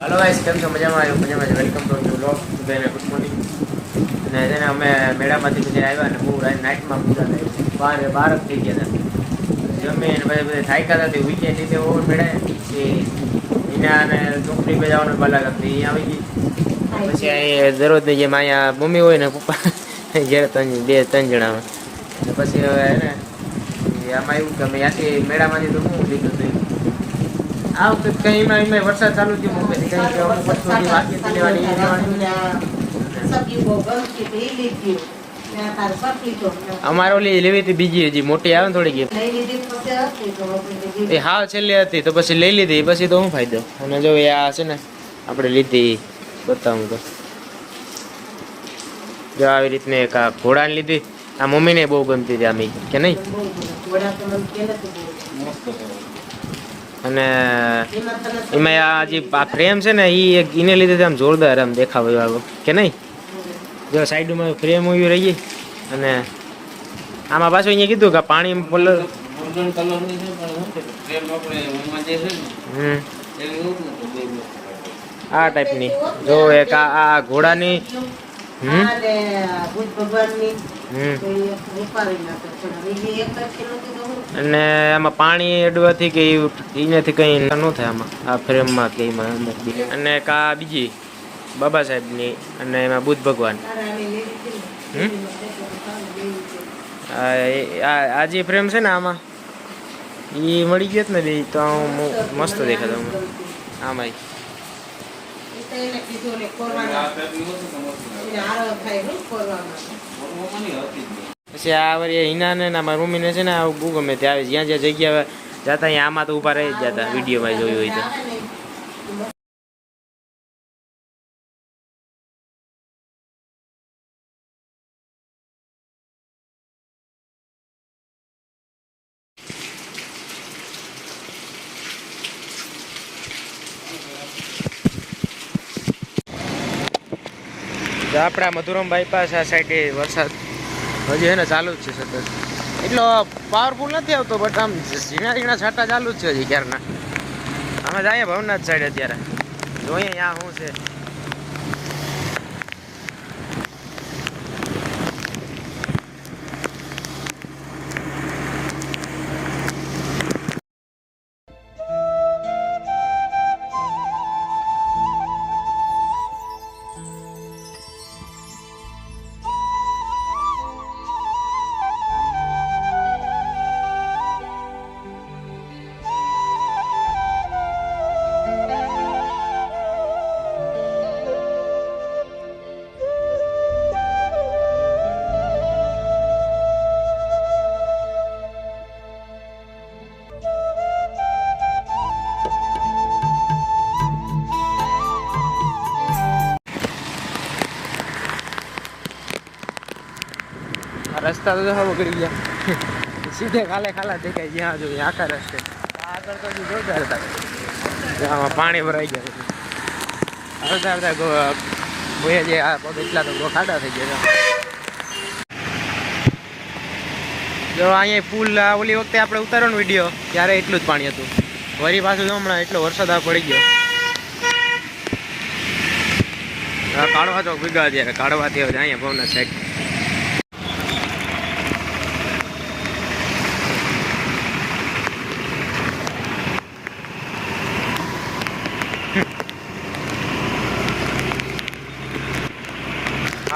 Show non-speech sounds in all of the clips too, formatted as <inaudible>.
હાલો guys કેમ છો? મજામાં? આવ્યો મજામાં વેલકમ ટુ ન્યુ બ્લોગ બેન ગુડ મોર્નિંગ અને તેને અમે મેળામાંથી પછી આવ્યા અને બહુ નાઇટમાં પૂજા થાય બાર બાર થઈ ગયા હતા. જમી અને બધા બધા થાયકા હતા, તે વીકેન્ડ લીધે ઓવર મેળા એના અને ચોકડી પર જવાનું બાલા હતી એ આવી ગઈ. પછી અહીં દરરોજની જેમ અહીંયા મમ્મી હોય ને પપ્પા, ઘેર ત્રણ બે ત્રણ જણા પછી હવે હે ને આમાં એવું કે અમે ત્યાંથી મેળામાંથી તો શું લીધું હતું. આ વખતે કઈ એમાં એમાં વરસાદ ચાલુ થયો મોકલે કઈ કે અમુક વસ્તુની બાકી હતી લેવાની એ લેવાની. અમારે ઓલી લેવી હતી બીજી હજી મોટી આવે ને થોડીક એ હાવ છેલ્લી હતી તો પછી લઈ લીધી પછી તો શું ફાયદો? અને જો એ આ છે ને આપણે લીધી બતાવું તો. જો આવી રીતને એક આ ઘોડાને લીધી આ મમ્મીને બહુ ગમતી હતી આમ કે નહીં? અને એમાં આ જે આ ફ્રેમ છે ને એ એક એને લીધે આમ જોરદાર આમ દેખાવ આવ્યો કે નહીં? જો સાઈડમાં ફ્રેમ ઊભી રહી અને આમાં પાછું અહીંયા કીધું કે પાણી કલર. આ ટાઈપની જો એક આ ઘોડાની અને આમાં પાણી અડવાથી કે એનાથી કંઈ ન થાય આમાં. આ ફ્રેમમાં કે એમાં અંદર અને કા બીજી બાબા સાહેબની અને એમાં બુદ્ધ ભગવાન? આ જે ફ્રેમ છે ને આમાં એ મળી ગયો ને બે તો મસ્ત દેખાતો આમાં આ તો મસ્ત લાગે. ઓળખોમાં નહીં હતી જ નહીં. પછી આ વળી હિના ને ના મમ્મી મમ્મીને છે ને આવું બહુ ગમે ત્યાં આવે જ્યાં જ્યાં જગ્યા જતા અહીંયા આમાં તો ઊભા રહી જ જતા વિડીયોમાં જોયું હોય તો તો આપણા મધુરમ બાયપાસ આ સાઈડે વરસાદ હજી એને ચાલુ જ છે સતત. એટલો પાવરફુલ નથી આવતો બટ આમ ઝીણા ઝીણા છાંટા ચાલુ જ છે હજી ક્યારના. અમે જઈએ ભવનાથ સાઈડ અત્યારે. જોઈએ ત્યાં શું છે. રસ્તા તો હવે કરી ગયા. સીધે ખાલે ખાલા દેખાય જ્યાં જોઈએ આખા રસ્તે. પાણી ભરાઈ ગયા હળતા ગો ભોયા જે આ પગ એટલા તો ગો ખાડા થઈ ગયા. જો અહીંયા પુલ ઓલી વખતે આપણે ઉતારવાનો વીડિયો, ત્યારે એટલું જ પાણી હતું. વરી પાછું હમણાં એટલો વરસાદ આ પડી ગયો. કાઢવા તો ભીગા ત્યારે કાઢવાથી હવે અહીંયા ભવના સાઈડ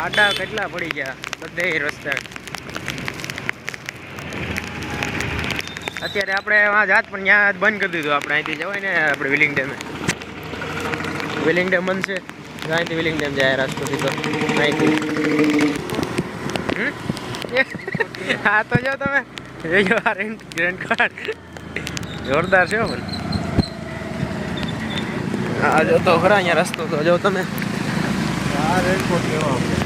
ખાડા કેટલા પડી ગયા? બધે રસ્તા. અત્યારે આપણે વાં જાત પણ ત્યાં બંધ કરી દીધું. આપણે અહીંથી જવાય ને આપણે વિલિંગ ડેમે વિલિંગ ડેમ બંધ છે અહીંથી વિલિંગ ડેમ જાય રસ્તો સીધો અહીંથી. હા તો જો તમે. જોજો આ રેન્ટ કાર્ડ જોરદાર છે પણ હા જો તો ખરા અહીંયા રસ્તો તો જો તમે. આ રેનકોટ લેવા આપણે.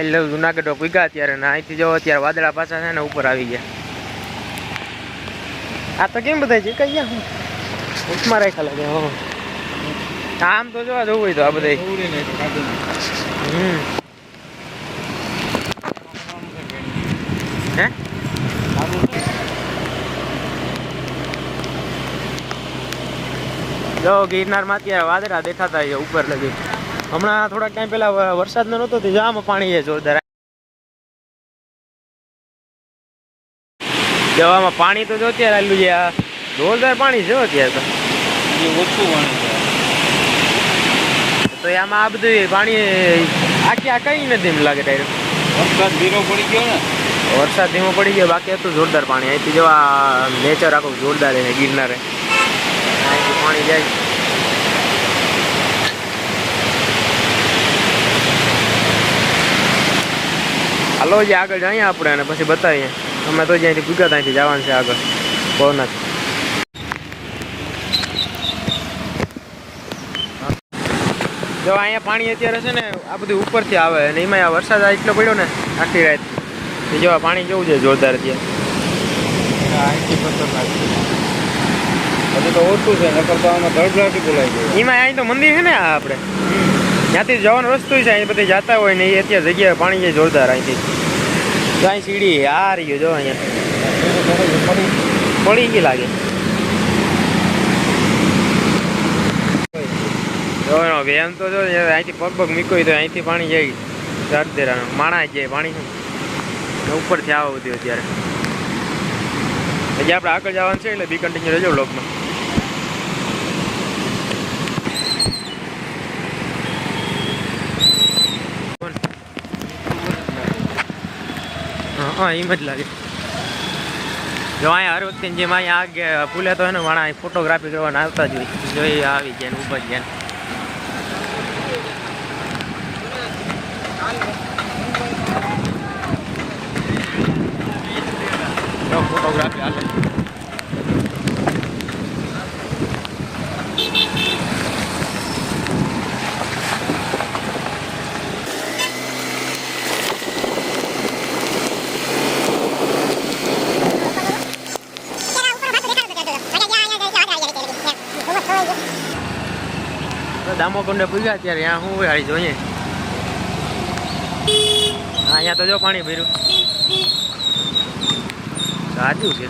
આઈ લવ જુનાગઢ પૂગ્યા અત્યારે ને અહીંથી જો અત્યારે વાદળા પાછા છે ને ઉપર આવી ગયા. આ તો કેમ બધા છે કઈ ગયા? ઉઠમાં રાખ્યા લાગે હો. આમ તો જોવા જવું હોય તો આ બધા હમ. હે? જો ગિરનારમાં અત્યારે વાદળા દેખાતા છે ઉપર લગી. હમણાં થોડાક ટાઈમ પહેલા વરસાદ નહોતો તે જામાં પાણી છે જોરદાર. જવામાં પાણી તો જો અત્યારે આવેલું છે આ જોરદાર પાણી છે અત્યારે તો. ઓછું પાણી તો આમાં આ બધું પાણી આખી આ કઈ નથી એમ લાગે ડાયરેક્ટ. વરસાદ ધીરો પડી ગયો ને. વરસાદ ધીમો પડી ગયો બાકી હતું જોરદાર પાણી. અહીંથી જેવા આ નેચર આખું જોરદાર એને ગિરનારે. પાણી જાય. હાલો જે આગળ જઈએ આપણે અને પછી બતાવીએ. અમે તો જ્યાંથી પૂછ્યા ત્યાંથી જવાનું છે આગળ. ભવનાથ જો. અહીંયા પાણી અત્યારે છે ને આ બધું ઉપરથી આવે અને એમાં આ વરસાદ એટલો પડ્યો ને આખી રાત. જો આ પાણી કેવું છે જોરદાર છે. હજી તો ઓછું છે નકર તો આમાં ધડધડાટી બોલાઈ ગયું એમાં અહીં તો મંદિર છે ને આપણે. ત્યાંથી જવાનો રસ્તો છે અહીં બધે જતા હોય ને એ અત્યારે જગ્યાએ પાણી છે જોરદાર અહીંથી. જો સીડી આ રહ્યો જો અહીંયા. પડી ગઈ લાગે. જો એનો વેન તો જો અહીંથી પગ પગ મૂક્યો તો અહીંથી પાણી જાય. ચારદેરાનું માણા જાય પાણી. ઉપરથી આવે બધું અત્યારે. હજી આપણે આગળ જવાનું છે એટલે બી કન્ટિન્યુ રહેજો બ્લોકમાં હા, એમ જ લાગે. જો અહીંયા હર વખતે જેમ અહીંયા આગે ફૂલે તો એને માણા ફોટોગ્રાફી કરવાના આવતા જ હોય. જોઈ આવી ગયા જ ગયા ફોટોગ્રાફી હાલે. દામોકુંડે પૂગ્યા અત્યારે ત્યાં શું હોય જોઈએ. અહીંયા તો જો પાણી ભર્યું. સાચું છે.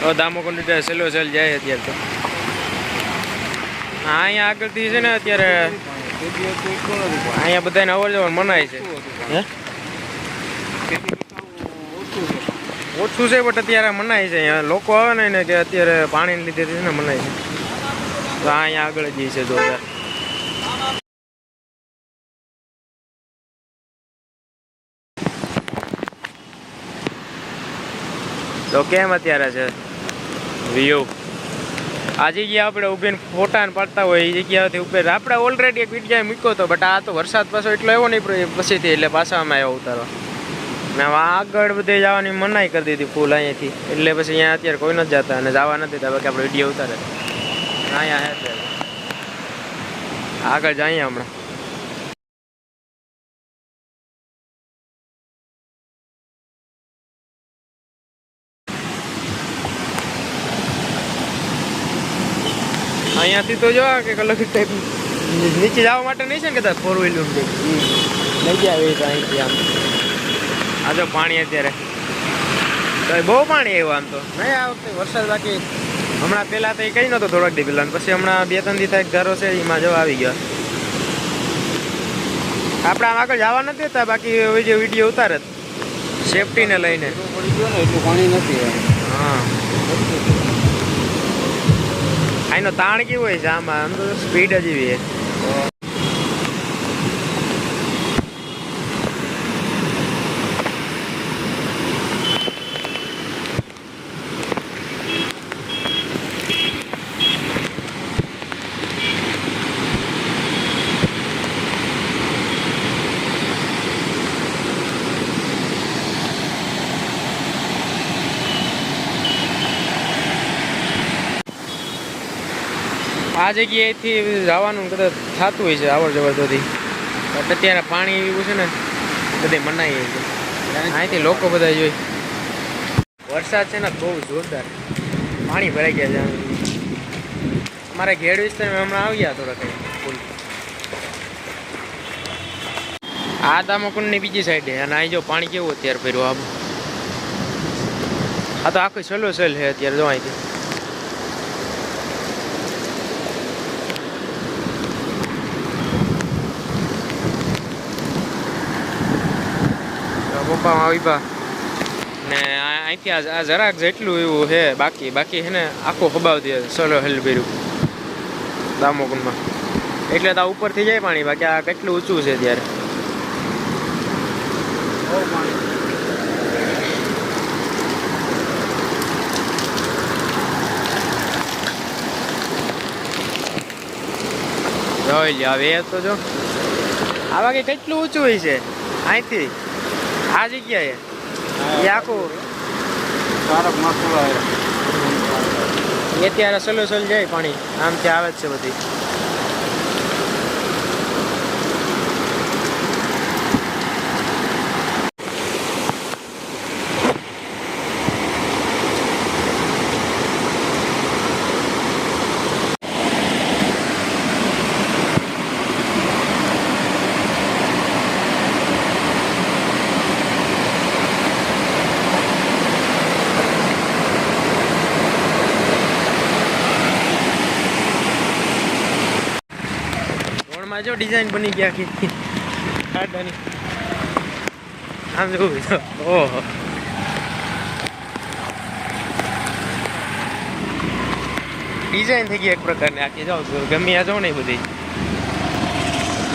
તો દામોકુંડ સેલો સેલ જાય અત્યારે તો. અહીંયા આગળથી છે ને અત્યારે અહીંયા બધાને અવર જવર મનાય છે. હે? ઓછું છે બટ અત્યારે મનાય છે. અહીંયા લોકો આવે ને એને કે અત્યારે પાણીને લીધે છે ને મનાય છે. તો અહીંયા આગળ જ છે જોરદાર. તો કેમ અત્યારે છે? વ્યૂ આ જગ્યા આપણે ઊભીને ફોટા પાડતા હોય એ જગ્યાથી ઉપર. આપણે ઓલરેડી એક વિડીયા મૂક્યો હતો બટ આ તો વરસાદ પાછો એટલો એવો નહીં પછીથી એટલે પાછા અમે આવ્યો ઉતારવા ને આગળ બધે જવાની મનાઈ કરી દીધી ફૂલ અહીંયાથી. એટલે પછી અહીંયા અત્યારે કોઈ નથી જતા અને જવા નથી દેતા, બાકી આપણે વીડિયો ઉતારે. અહીંયા આગળ જઈએ હમણાં. અહીંયાથી તો જો કે અલગ ટાઈપ નીચે જવા માટે નહીં છે ને કદાચ ફોર વ્હીલર લઈ જાય તો અહીંથી આમ. આ જો પાણી અત્યારે. તો બહુ પાણી આવ્યું આમ તો. નહીં આ વખતે વરસાદ બાકી. હમણાં પહેલાં તો એ કઈ નહોતો થોડાક દી પહેલાં પછી હમણાં બે ત્રણ દી થાય ધારો છે એમાં જો આવી ગયો. આપણે આમ આગળ જવા નથી હતા બાકી વીડિયો વીડિયો ઉતારે સેફટીને લઈને. એટલું પાણી નથી હા. આનો તાણ કેવું હોય છે આમાં? સ્પીડ જ એવી આ જગ્યાએથી જવાનું કદાચ થતું હોય છે આવર જવર તોથી અત્યારે પાણી એવું છે ને, બધે મનાઈ છે. અહીંથી લોકો બધા જોઈ. વરસાદ છે ને બહુ જોરદાર. પાણી ભરાઈ ગયા છે. અમારા ઘેડ વિસ્તારમાં હમણાં આવ્યા થોડા કંઈ ફૂલ. આ દામકુંડની બીજી સાઈડે અને અહીં જો પાણી કેવું અત્યારે ભર્યું આમ. આ તો આખું સલો સલ છે અત્યારે જો અહીંથી. પપ્પા આવી ને અહીંથી આ જરાક જેટલું એવું છે, બાકી બાકી છે ને આખું ખબાવ દે સોલો હેલ ભર્યું એટલે તો ઉપરથી જાય પાણી, બાકી આ કેટલું ઊંચું છે ત્યારે? જોઈ લે હવે તો જો. આ બાકી કેટલું ઊંચું હોય છે? અહીંથી આ જગ્યાએ એ? આખું? તારક માથું એ ત્યારે સલોસલ જાય પાણી. આમથી આવે જ છે બધી રોડમાં જો ડિઝાઇન બની ગયા આખી ખાડાની. આમ જોવું તો. ઓહો. ડિઝાઇન થઈ ગઈ એક પ્રકારની. આખી જાઓ ગમે આ જાઓ ને બધી.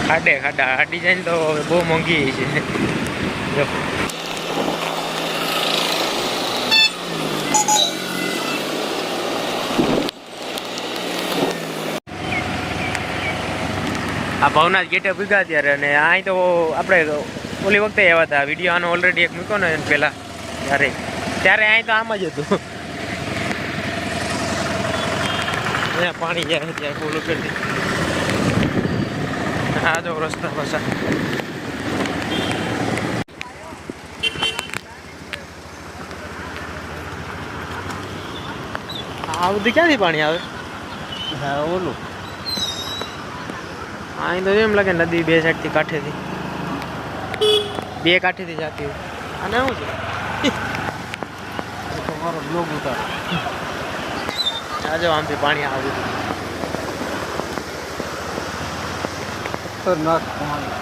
ખાડે ખાડા. આ ડિઝાઇન તો બહુ મોંઘી છે. આ ભવનાથ ગેટે ભૂગ્યા ત્યારે અને અહીં તો આપણે ઓલી વખતે આવ્યા હતા. વીડિયો આનો ઓલરેડી એક મૂક્યો ને પહેલાં. ત્યારે. ત્યારે અહીં તો આમ જ હતું. અહીંયા પાણી જાય ત્યાં ખોલું કરી હા જો રસ્તા પાછા. આ બધું ક્યાંથી પાણી આવે? હા, ઓલું. અહીં તો એમ લાગે નદી બે સાઈડથી કાંઠેથી બે કાંઠેથી જતી હોય. અને શું છે? તમારો બ્લોગ ઉતાર. આ જો આમથી પાણી આવે. બધું. ખતરનાક પાણી.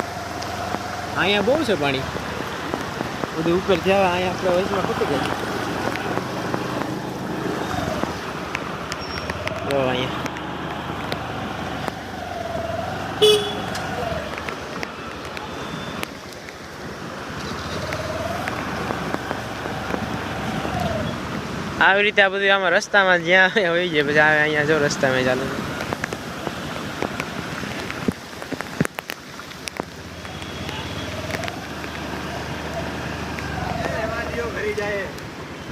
અહીંયા બહુ છે પાણી. બધું ઉપરથી આવે અહીંયા આપણે વચમાં ખૂટી જાય. જો અહીંયા. આવી રીતે આ બધું આમાં રસ્તામાં જ્યાં હોય છે, પછી આવે અહીંયા જો રસ્તામાં ચાલુ.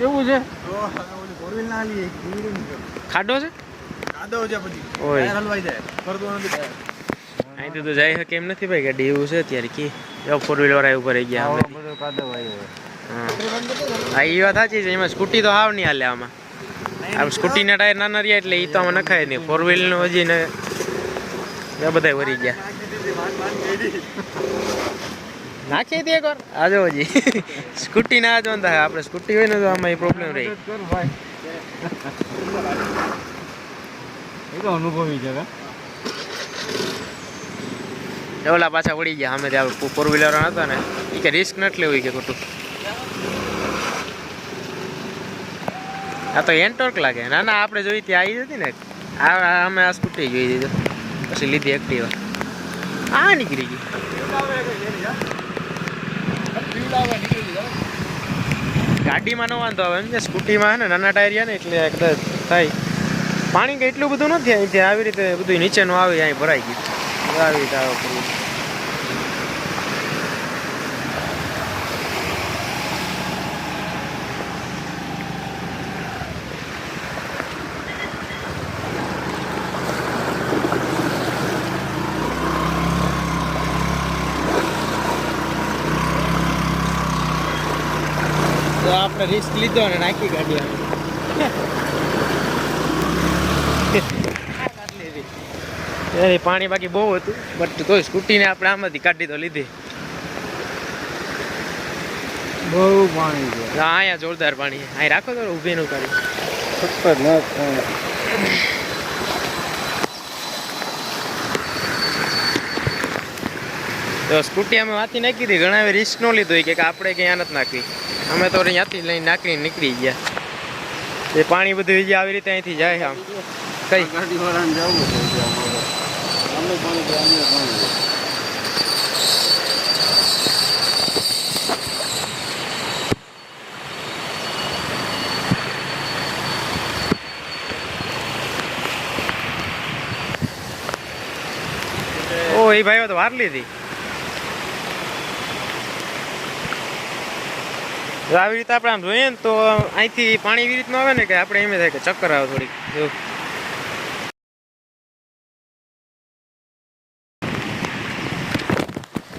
એવું છે? ખાડો છે? ઓય. અહીંથી તો જઈ શકે એમ નથી ભાઈ, ગાડી એવું છે અત્યારે કે. ફોર વ્હીલર વાળા ઉપર આવી ગયા કાદવ આવ્યો હા. એ વાત સાચી છે એમાં સ્કૂટી તો હાવ નહીં હાલે આમાં. આમ સ્કૂટીના ટાયર નાના રહ્યા એટલે એ તો આમાં નખાય નહીં. ફોર વ્હીલનું હજી ને એ બધા વરી ગયા. નાખી દે એકવાર આજો હજી. સ્કૂટી ના જ વાંધા આપણે સ્કૂટી હોય ને તો આમાં એ પ્રોબ્લેમ રહી. એ તો અનુભવી છે ઓલા પાછા વળી ગયા. અમે ત્યાં ફોર વ્હીલર હતા ને. એ કે રિસ્ક નથી લેવું કે ખોટું. આ તો એન્ટોર્ક લાગે. ના ના આપણે જોઈ ત્યાં આવી હતી ને. આ અમે આ સ્કૂટી જોઈ દીધું પછી લીધી એક્ટિવા આ નીકળી ગઈ. ગાડીમાં ન વાંધો આવે. ને સ્કૂટીમાં ને નાના ટાયર ને, એટલે કદાચ થાય. પાણી કે એટલું બધું નથી, અહીંથી આવી રીતે બધું નીચેનું આવે, અહીં ભરાઈ ગયું. આવી રીતે આવે બધું. તો આપણે રિસ્ક લીધો અને નાખી ગાડી અમે પાણી બાકી બહુ હતું. બટ તોય સ્કૂટીને આપણે આમાંથી કાઢી તો લીધી. બહુ પાણી છે. અહીંયા જોરદાર પાણી. અહીં રાખો તો ઊભી નું કરી. તો સ્કૂટી અમે વાંચી નાખી હતી. ઘણા રિસ્ક નો લીધો કે કે આપણે ક્યાં નથી નાખવી અમે તો ત્યાંથી લઈને નાખીને નીકળી ગયા એ પાણી બધું ઈ જે આવી રીતે અહીંથી જાય આમ કઈ ગાડી વાળાને જવું છે ત્યાં અમારે. અમે પાણી તો અમે પાણી છે. ઓ એ ભાઈઓ તો વાર લીધી આવી રીતે આપણે આમ જોઈએ ને તો અહીંથી પાણી એવી રીતનું આવે ને કે આપણે એમ થાય કે ચક્કર આવે થોડીક. એવું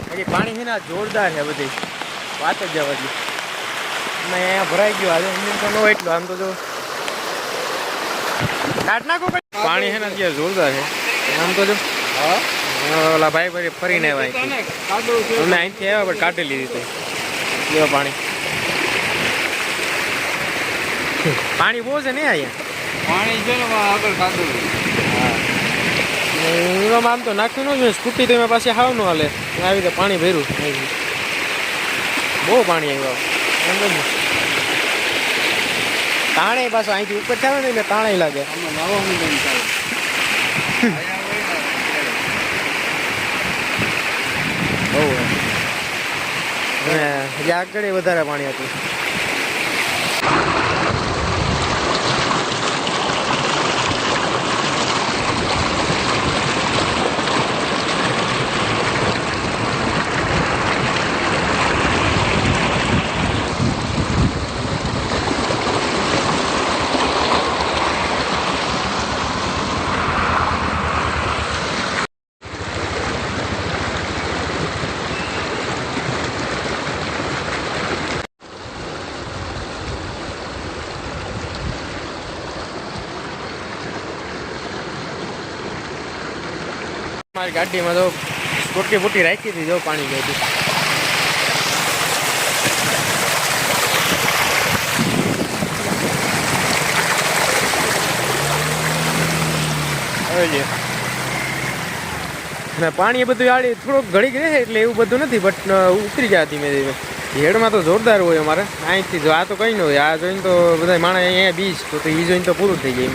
બાકી પાણી છે ને આ જોરદાર છે બધી. વાત જ જવા દે અમે અહીંયા ભરાઈ ગયું આજે. એન્જિન તો ન એટલું આમ તો જો. કાઢ નાખો કંઈ. પાણી છે ને અત્યારે જોરદાર છે. આમ તો જો. હા? ઓલા ભાઈ ભાઈ ફરીને આવ્યા અહીંથી. તને કાઢવું છે અમને અહીંથી આવ્યા પણ કાઢી લીધી તે. લ્યો પાણી. પાણી બહુ છે ને અહીંયા? પાણી છે ને આગળ ને એમાં આમ તો નાખ્યું ન જોઈએ સ્કૂટી તો એમાં પાસે હાવ ન હાલે. આવી રીતે પાણી ભર્યું. બહુ પાણી આવ્યું. તાણે પાછું અહીંથી ઉપર થાય ને એટલે તાણે લાગે. બહુ આગળ વધારે પાણી હતું. મારી ગાડીમાં તો સ્કૂટી ફૂટી રાખી હતી જો પાણી ગયું હતું. હવે જે. ને પાણી એ બધું આડી થોડુંક ઘડી રહે એટલે એવું બધું નથી બટ ઉતરી ગયા ધીમે ધીમે. હેડમાં તો જોરદાર હોય અમારે, અહીંથી જો આ તો કંઈ ન હોય, આ જોઈને તો બધા માણસ અહીંયા બીજ, તો તો એ જોઈને તો પૂરું થઈ જાય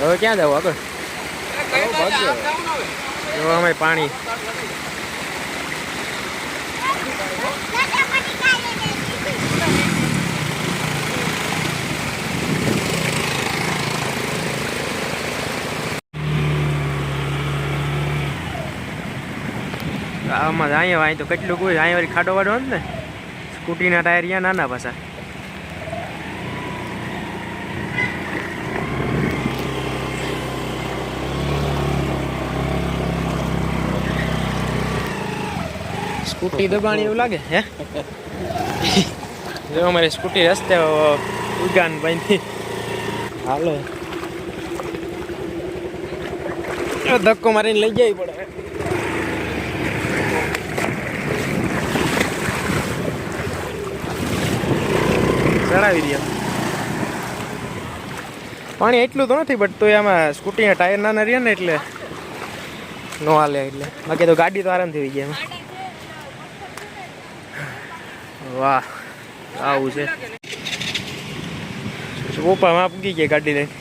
હવે ક્યાં જાવ આગળ? જો અમે પાણી. આમાં અહીંયા અહીં તો કેટલું કોઈ, અહીંયા ખાડો વાડો ને? સ્કૂટીના ટાયર અહીંયા નાના પાછા. સ્કૂટી દબાણી એવું લાગે હે? <laughs> જો અમારી સ્કૂટી રસ્તે ઉગાન બાંધી હાલો. ધક્કો મારીને લઈ જવી પડે ચડાવી દે. પાણી એટલું તો નથી બટ તો આમાં સ્કૂટીના ટાયર નાના રહ્યા ને એટલે. નો હાલે એટલે. બાકી તો ગાડી તો આરામથી થઈ જાય એમાં. વાહ, આવું છે. ઓપા માં પૂગી ગયા ગાડી લઈને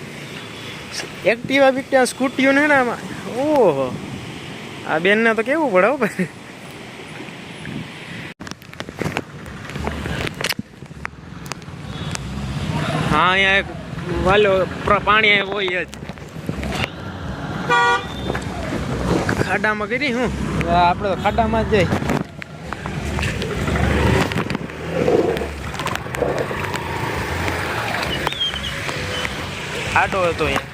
એક્ટિવા બીકટા સ્કૂટીઓ ને આમાં? ઓહો. આ બેનને તો કેવું પડે હો હા, અહીંયા એક વાલો પાણી હોય જ. ખાડામાં કરી હું, આપણે તો ખાડામાં જ જઈ. ખાડો હતો અહીંયા.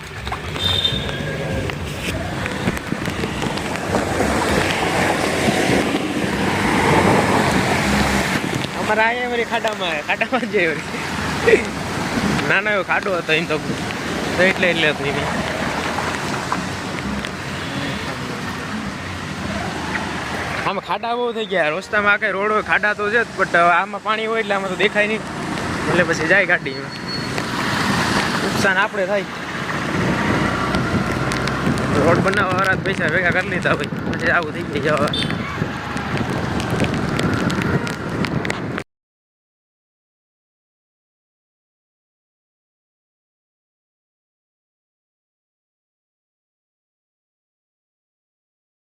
અહીંયા વળી ખાડામાં ખાડામાં જ વળી. નાનો એવો ખાડો હતો એમ તો. એટલે એટલે હતું આમાં ખાડા બહુ થઈ ગયા. રસ્તામાં આખે રોડ હોય, ખાડા તો છે બટ આમાં પાણી હોય એટલે આમાં તો દેખાય નહીં. એટલે પછી જાય ગાડીમાં. નુકસાન આપણે થાય. રોડ બનાવવા વાળા પૈસા ભેગા કરી લીધા ભાઈ પછી આવું થઈ જાય